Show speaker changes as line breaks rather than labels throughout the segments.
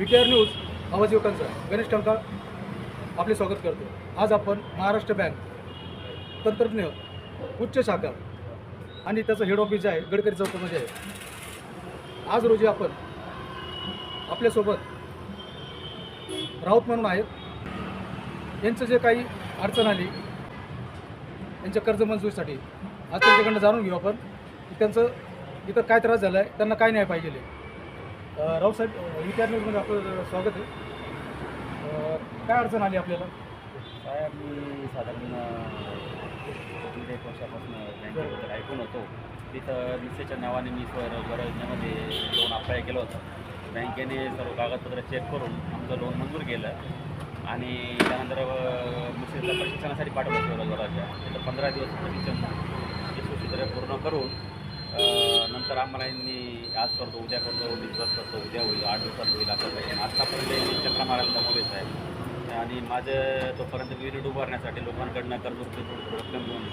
We K R news आवाज युवकांचा. गणेश टंका आपले स्वागत करतो. आज आपण महाराष्ट्र बँक तंत्रज्ञ उच्च शाखा आणि त्याचं हेड ऑफिस जे आहे गडकरी चौकामध्ये आहे. आज रोजी आपण आपल्यासोबत राऊत म्हणून आहेत. यांचं जे काही अडचण आली यांच्या कर्ज मंजुरीसाठी आज त्यांच्याकडनं जाणून घेऊ आपण त्यांचं इथं काय त्रास झाला आहे त्यांना काय नाही पाहिजे राऊत साहेब व्ही न्यूजमध्ये आपलं स्वागत आहे. काय अडचण आली आपल्याला?
साहेब मी साधारण एक वर्षापासून बँकेबद्दल ऐकून होतो. तिथं निश्चयच्या नावाने मी स्वरोजगार योजनेमध्ये लोन अप्लाय केलं होतं. बँकेने सर्व कागदपत्र चेक करून आमचं लोन मंजूर केलं आणि त्यानंतर मिसेसला प्रशिक्षणासाठी पाठवलं स्वयंरोजगाराच्या तिथं पंधरा दिवस प्रशिक्षण यशस्वीरित्या पूर्ण करून नंतर आम्हाला यांनी आज करतो उद्या करतो दिवस करतो उद्या होईल आठ दिवसात होईल असं काही आत्तापर्यंत यांनी चक्र मारायला दमवलेच आहे आणि माझं तोपर्यंत युनिट उभारण्यासाठी लोकांकडनं कर्ज थोडं रक्कम घेऊन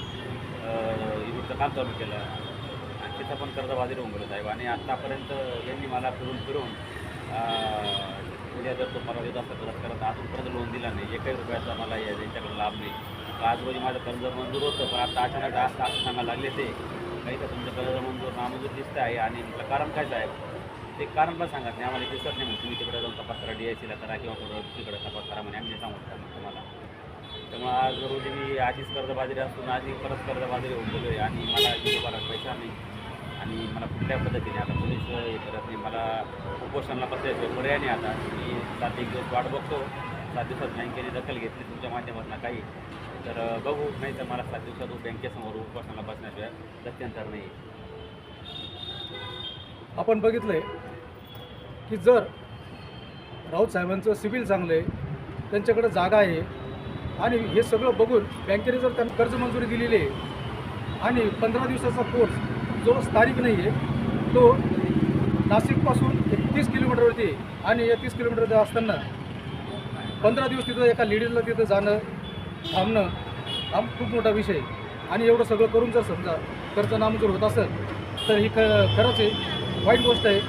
युनिटचं काम चालू केलं. आणि तिथं पण कर्ज होऊन गेलो साहेब. आणि आत्तापर्यंत यांनी मला फिरून फिरून उद्या जर तो मला देत असता तर करत अजूनपर्यंत लोन दिला नाही. एकही रुपयाचा मला या- यांच्याकडे लाभ नाही. आज रोजी माझं कर्ज मंजूर होतं पण आता अचानक आज सांगायला लागले ते. काही तर तुमचं कर्ज मंजूर नामंजूर दिसत आहे आणि म्हटलं कारण काय साहेब? ते कारण पण सांगत नाही आम्हाला दिसत नाही म्हणजे तुम्ही तिकडे जाऊन तपास करा डी आय सीला करा किंवा कुठं तिकडे तपास करा म्हणे. आम्ही सांगू शकतो तुम्हाला. त्यामुळे आज रोजी मी आधीच कर्जबाजारी असून आधी परत कर्जबाजारी होऊन गेलो आहे आणि मला जिरोबाला पैसा नाही. आणि मला कुठल्या पद्धतीने आता पोलीस हे करत नाही. मला उपोषणाला बसायचं पर्याय नाही आता. मी सात एक दिवस वाट बघतो. सात दिवसात बँकेने दखल घेतली. तुमच्या माध्यमातून काही तर बघू. नाही तर मला सात दिवसात बँकेसमोर उपासनाला बसण्याशिवाय गत्यंतर नाही.
आपण बघितलं आहे की जर राऊत साहेबांचं सिबिल चांगलं आहे त्यांच्याकडे जागा आहे आणि हे सगळं बघून बँकेने जर त्यांना कर्ज मंजुरी दिलेली आहे आणि पंधरा दिवसाचा कोर्स जो स्थानिक नाही आहे तो नाशिकपासून एक तीस किलोमीटरवरती आहे. आणि या तीस किलोमीटर असताना पंधरा दिवस तिथं एका लेडीजला तिथं जाणं थांबणं हा खूप मोठा विषय. आणि एवढं सगळं करून जर समजा खर्च नामंजूर होत असेल तर ही ख खरंच आहे वाईट गोष्ट आहे.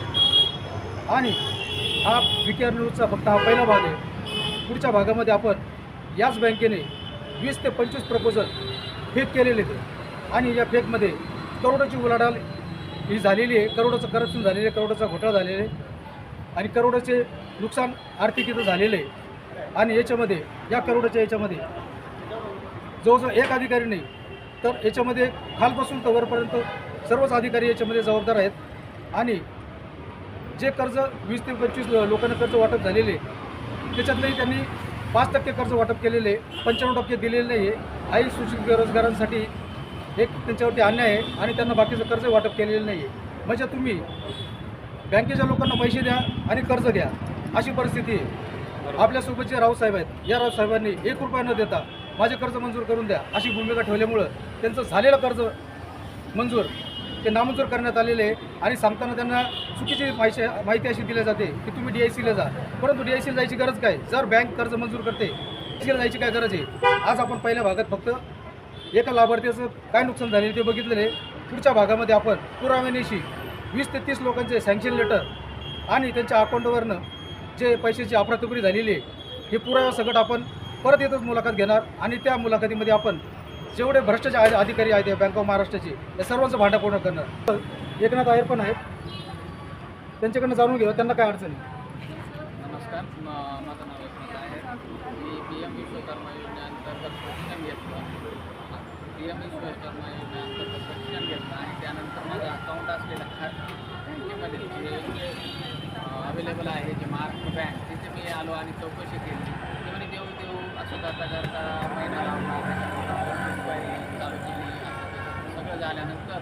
आणि हा व्ही के आर न्यूजचा फक्त हा पहिला भाग आहे. पुढच्या भागामध्ये आपण याच बँकेने वीस ते पंचवीस प्रपोजल फेक केलेले आहेत. आणि या फेकमध्ये करोडाची उलाढाल ही झालेली आहे. करोडाचं करप्शन झालेलं आहे करोडाचा घोटाळा झालेला आहे. आणि करोडाचे नुकसान आर्थिक इथं झालेलं आहे. आणि याच्यामध्ये या करोडाच्या याच्यामध्ये जवळजवळ एक अधिकारी नाही. तर याच्यामध्ये खालपासून तर वरपर्यंत सर्वच अधिकारी याच्यामध्ये जबाबदार आहेत. आणि जे कर्ज वीस ते पंचवीस लोकांना कर्ज वाटप झालेले आहे, त्याच्यातलंही त्यांनी पाच टक्के कर्ज वाटप केलेले आहे. पंच्याण्णव टक्के दिलेले नाही आहे. आई सूचित बेरोजगारांसाठी एक त्यांच्यावरती अन्याय आहे आणि त्यांना बाकीचं कर्ज वाटप केलेलं नाही आहे. म्हणजे तुम्ही बँकेच्या लोकांना पैसे द्या आणि कर्ज घ्या. अशी परिस्थिती आहे. आपल्यासोबत जे रावसाहेब आहेत. या रावसाहेबांनी एक रुपया न देता माझे कर्ज मंजूर करून द्या. अशी भूमिका ठेवल्यामुळं त्यांचं झालेलं कर्ज मंजूर ते नामंजूर करण्यात आलेले आहे. आणि सांगताना त्यांना चुकीची माहिती माहिती अशी दिली जाते की तुम्ही डी आय सीला जा. परंतु डी आय सीला जायची गरज काय? जर बँक कर्ज मंजूर करते सीला जायची काय गरज आहे? आज आपण पहिल्या भागात फक्त एका लाभार्थ्याचं काय नुकसान झालेलं ते बघितलेलं आहे. पुढच्या भागामध्ये आपण पुराव्यानिशी वीस ते तीस लोकांचे सँक्शन लेटर आणि त्यांच्या अकाउंटवरनं जे पैशाची अफरातफरी झालेली आहे हे पुरावा सगळं आपण परत येतच मुलाखत घेणार आणि त्या मुलाखतीमध्ये आपण जेवढे भ्रष्टाचार अधिकारी आहेत बँक ऑफ महाराष्ट्राचे या सर्वांचं भांडा पूर्ण करणार. एकनाथ आयर पण आहेत. त्यांच्याकडनं जाणून घेऊ त्यांना काय अडचण
नमस्कार माझं नाव एकनाथ आहे मी पी एम विश्वकर्मा योजनेअंतर्गत प्रशिक्षण घेतलं. पी एम विश्वकर्मा योजनेअंतर्गत प्रशिक्षण घेतलं आणि त्यानंतर माझं अकाउंट असलेलं खात बँकेमध्ये जे अवेलेबल आहे जे महाराष्ट्र बँक तिथे मी आलो आणि चौकशी केली. असं करता करता महिना लावला चालू केली सगळं झाल्यानंतर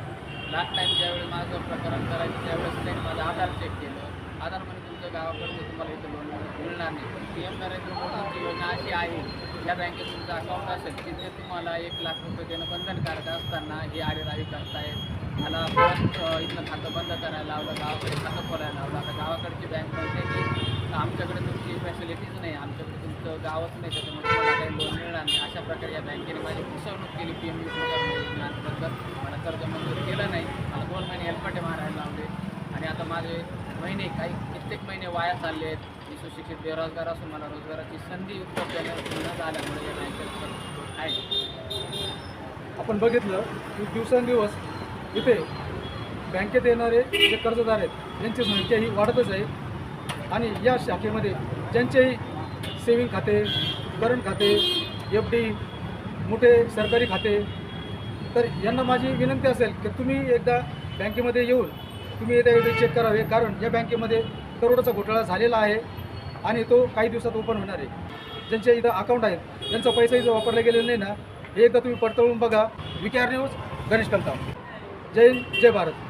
लास्ट टाईम ज्यावेळी माझं प्रकरण करायचं त्यावेळेस त्यांनी माझं आधार चेक केलं. आधार म्हणजे तुमचं गावाकडचं तुम्हाला इथं लोन मिळणार नाही. पण पी एम नरेंद्र मोदींची योजना अशी आहे या बँकेत तुमचं अकाउंट असेल तिथे तुम्हाला एक लाख रुपये देणं बंधनकारक असताना ही आडेरावी करतायत. मला परत इथलं खातं बंद करायला लावलं गावाकडे खातं खोलायला लावलं. आता गावाकडची बँक म्हणते की आमच्याकडे तुमची फॅसिलिटीज नाही आमच्याकडे तुमचं गावच नाही त्याच्यामुळे मला काही लोन मिळणार नाही. अशा प्रकारे या बँकेने माझी फसवणूक केली. पी एम योजनेअंतर्गत मला कर्ज मंजूर केलं नाही. मला दोन महिने हेल्पटे मारायला लावले. आणि आता माझे महिने काही कित्येक महिने वाया चालले आहेत. मी सुशिक्षित बेरोजगार असून मला रोजगाराची संधी उपलब्ध न झाल्यामुळे या बँकेत आहे.
आपण बघितलं की दिवसेंदिवस इथे बँकेत येणारे जे कर्जदार आहेत त्यांची संख्या ही वाढतच आहे. आणि या शाखेमध्ये ज्यांचेही सेविंग खाते करंट खाते एफ डी मोठे सरकारी खाते. तर यांना माझी विनंती असेल की तुम्ही एकदा बँकेमध्ये येऊन तुम्ही एकदा चेक करावे कारण या बँकेमध्ये करोडाचा घोटाळा झालेला आहे आणि तो काही दिवसात ओपन होणार आहे. ज्यांचे इथं अकाउंट आहेत त्यांचा पैसा इथं वापरला गेलेला नाही ना हे एकदा तुम्ही पडताळून बघा. V K news Ganesh Kalta जय हिंद जय भारत.